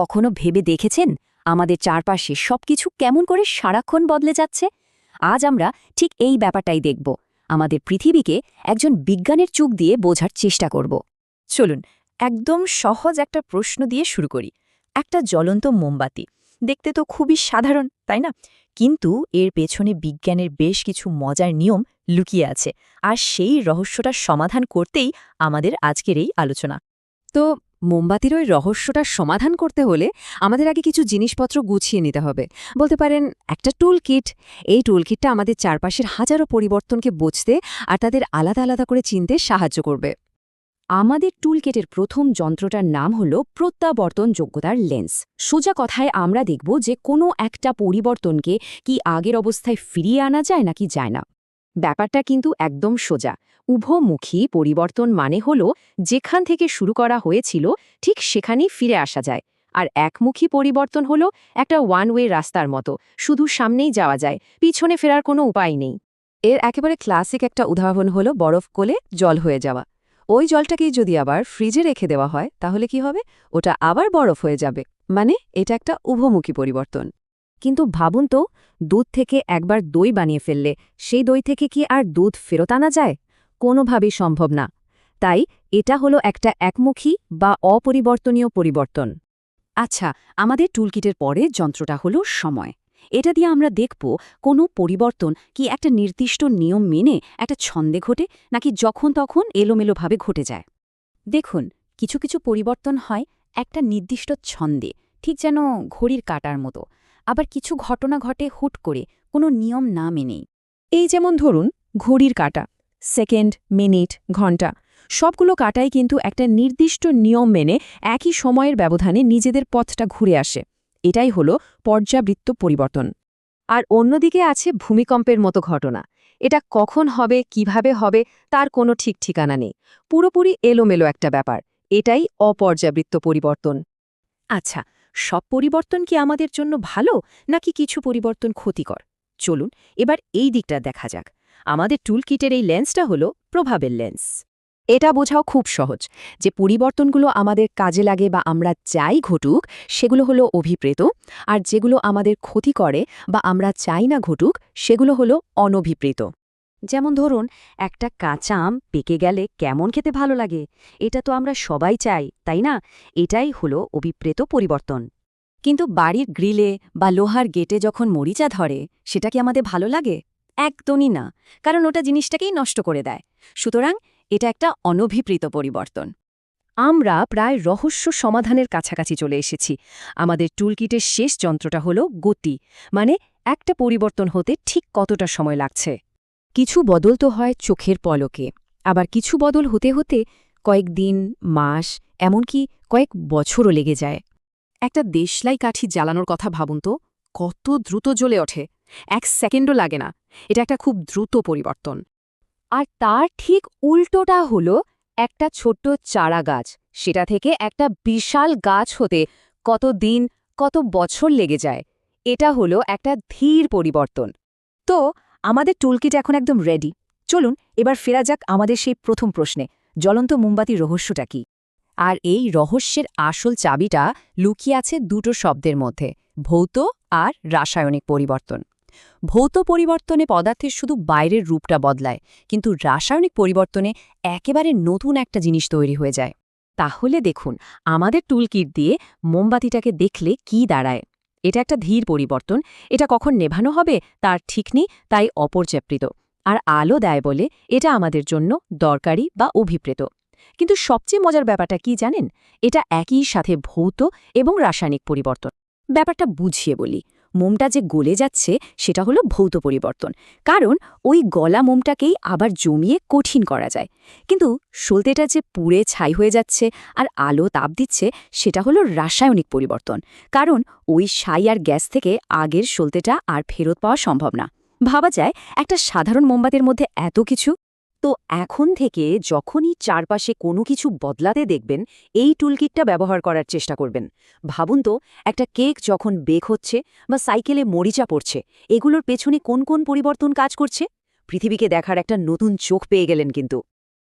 কখনো ভেবে দেখেছেন আমাদের চারপাশে সবকিছু কেমন করে সারাক্ষণ বদলে যাচ্ছে? আজ আমরা ঠিক এই ব্যাপারটাই দেখব। আমাদের পৃথিবীকে একজন বিজ্ঞানের চুক দিয়ে বোঝার চেষ্টা করব। চলুন, একদম সহজ একটা প্রশ্ন দিয়ে শুরু করি। একটা জ্বলন্ত মোমবাতি। দেখতে তো খুবই সাধারণ, তাই না? কিন্তু এর পেছনে বিজ্ঞানের বেশ কিছু মজার নিয়ম লুকিয়ে আছে। আর সেই রহস্যটার সমাধান করতেই আমাদের আজকের এই আলোচনা। তো মোমবাতির ওই রহস্যটার সমাধান করতে হলে আমাদের আগে কিছু জিনিসপত্র গুছিয়ে নিতে হবে। বলতে পারেন, একটা টুল কিট এই টুল কিটটা আমাদের চারপাশের হাজারো পরিবর্তনকে বুঝতে আর তাদের আলাদা আলাদা করে চিনতে সাহায্য করবে। আমাদের টুলকেটের প্রথম যন্ত্রটার নাম হল প্রত্যাবর্তন যোগ্যতার লেন্স সোজা কথায় আমরা দেখব যে কোনো একটা পরিবর্তনকে কি আগের অবস্থায় ফিরিয়ে আনা যায় নাকি যায় না। ব্যাপারটা কিন্তু একদম সোজা। উভমুখী পরিবর্তন মানে হল, যেখান থেকে শুরু করা হয়েছিল, ঠিক সেখানেই ফিরে আসা যায়। আর একমুখী পরিবর্তন হল, একটা ওয়ান ওয়ে রাস্তার মতো, শুধু সামনেই যাওয়া যায়, পিছনে ফেরার কোনো উপায় নেই। এর একেবারে ক্লাসিক একটা উদাহরণ হলো বরফ কোলে জল হয়ে যাওয়া। ওই জলটাকেই যদি আবার ফ্রিজে রেখে দেওয়া হয়, তাহলে কি হবে? ওটা আবার বরফ হয়ে যাবে। মানে এটা একটা উভমুখী পরিবর্তন। কিন্তু ভাবুন তো, দুধ থেকে একবার দই বানিয়ে ফেললে সেই দই থেকে কি আর দুধ ফেরত আনা যায়? কোনোভাবেই সম্ভব না। তাই এটা হলো একটা একমুখী বা অপরিবর্তনীয় পরিবর্তন। আচ্ছা আমাদের টুলকিটের পরে যন্ত্রটা হলো সময়। এটা দিয়ে আমরা দেখব কোনো পরিবর্তন কি একটা নির্দিষ্ট নিয়ম মেনে একটা ছন্দে ঘটে নাকি যখন তখন এলোমেলোভাবে ঘটে যায়। দেখুন, কিছু কিছু পরিবর্তন হয় একটা নির্দিষ্ট ছন্দে, ঠিক যেন ঘড়ির কাটার মতো। আবার কিছু ঘটনা ঘটে হুট করে কোনো নিয়ম না মেনেই। এই যেমন ধরুন ঘড়ির কাটা সেকেন্ড মিনিট ঘণ্টা সবগুলো কাটাই কিন্তু একটা নির্দিষ্ট নিয়ম মেনে একই সময়ের ব্যবধানে নিজেদের পথটা ঘুরে আসে। এটাই হলো পর্যাবৃত্ত পরিবর্তন। আর অন্যদিকে আছে ভূমিকম্পের মতো ঘটনা। এটা কখন হবে কীভাবে হবে তার কোনো ঠিক ঠিকানা নেই। পুরোপুরি এলোমেলো একটা ব্যাপার। এটাই অপর্যাবৃত্ত পরিবর্তন। আচ্ছা সব পরিবর্তন কি আমাদের জন্য ভালো, নাকি কিছু পরিবর্তন ক্ষতিকর? চলুন, এবার এই দিকটা দেখা যাক। আমাদের টুলকিটের এই লেন্সটা হলো প্রভাবের লেন্স এটা বোঝাও খুব সহজ যে পরিবর্তনগুলো আমাদের কাজে লাগে বা আমরা চাই ঘটুক, সেগুলো হলো অভিপ্রেত, আর যেগুলো আমাদের ক্ষতি করে বা আমরা চাই না ঘটুক, সেগুলো হলো অনভিপ্রেত। যেমন ধরুন, একটা কাঁচা আম পেকে গেলে কেমন খেতে ভালো লাগে? এটা তো আমরা সবাই চাই, তাই না? এটাই হলো অভিপ্রেত পরিবর্তন। কিন্তু বাড়ির গ্রিলে বা লোহার গেটে যখন মরিচা ধরে, সেটা কি আমাদের ভালো লাগে? একদমই না, কারণ ওটা জিনিসটাকেই নষ্ট করে দেয়। সুতরাং এটা একটা অনভিপ্রেত পরিবর্তন। আমরা প্রায় রহস্য সমাধানের কাছাকাছি চলে এসেছি। আমাদের টুলকিটের শেষ যন্ত্রটা হলো গতি মানে একটা পরিবর্তন হতে ঠিক কতটা সময় লাগছে। কিছু বদল তো হয় চোখের পলকে, আবার কিছু বদল হতে হতে কয়েকদিন মাস, এমনকি কয়েক বছরও লেগে যায়। একটা দেশলাই কাঠি জ্বালানোর কথা ভাবুন তো, কত দ্রুত জ্বলে ওঠে, এক সেকেন্ডও লাগে না, এটা একটা খুব দ্রুত পরিবর্তন। আর তার ঠিক উল্টোটা হলো একটা ছোট্ট চারা গাছ, সেটা থেকে একটা বিশাল গাছ হতে কত দিন, কত বছর লেগে যায়, এটা হলো একটা ধীর পরিবর্তন। তো আমাদের টুলকিট এখন একদম রেডি চলুন, এবার ফেরা যাক আমাদের সেই প্রথম প্রশ্নে, জ্বলন্ত মোমবাতির রহস্যটা কি? আর এই রহস্যের আসল চাবিটা লুকিয়ে আছে দুটো শব্দের মধ্যে, ভৌত আর রাসায়নিক পরিবর্তন। ভৌত পরিবর্তনে পদার্থের শুধু বাইরের রূপটা বদলায়, কিন্তু রাসায়নিক পরিবর্তনে একেবারে নতুন একটা জিনিস তৈরি হয়ে যায়। তাহলে দেখুন, আমাদের টুলকিট দিয়ে মোমবাতিটাকে দেখলে কি দাঁড়ায়। এটা একটা ধীর পরিবর্তন। এটা কখন নেভানো হবে তার ঠিক নেই, তাই অপর্যাপ্রিত। আর আলো দেয় বলে এটা আমাদের জন্য দরকারি বা অভিপ্রেত। কিন্তু সবচেয়ে মজার ব্যাপারটা কি জানেন? এটা একই সাথে ভৌত এবং রাসায়নিক পরিবর্তন। ব্যাপারটা বুঝিয়ে বলি। মোমটা যে গলে যাচ্ছে, সেটা হলো ভৌত পরিবর্তন। কারণ ওই গলা মোমটাকেই আবার জমিয়ে কঠিন করা যায়। কিন্তু সলতেটা যে পুড়ে ছাই হয়ে যাচ্ছে আর আলো তাপ দিচ্ছে, সেটা হলো রাসায়নিক পরিবর্তন। কারণ ওই ছাই আর গ্যাস থেকে আগের সলতেটা আর ফেরত পাওয়া সম্ভব না। ভাবা যায় একটা সাধারণ মোমবাতির মধ্যে এত কিছু তো এখন থেকে যখনই চারপাশে কোনো কিছু বদলাতে দেখবেন, এই টুলকিটটা ব্যবহার করার চেষ্টা করবেন। ভাবুন তো, একটা কেক যখন বেক হচ্ছে বা সাইকেলে মরিচা পড়ছে, এগুলোর পেছনে কোন কোন পরিবর্তন কাজ করছে? পৃথিবীকে দেখার একটা নতুন চোখ পেয়ে গেলেন কিন্তু।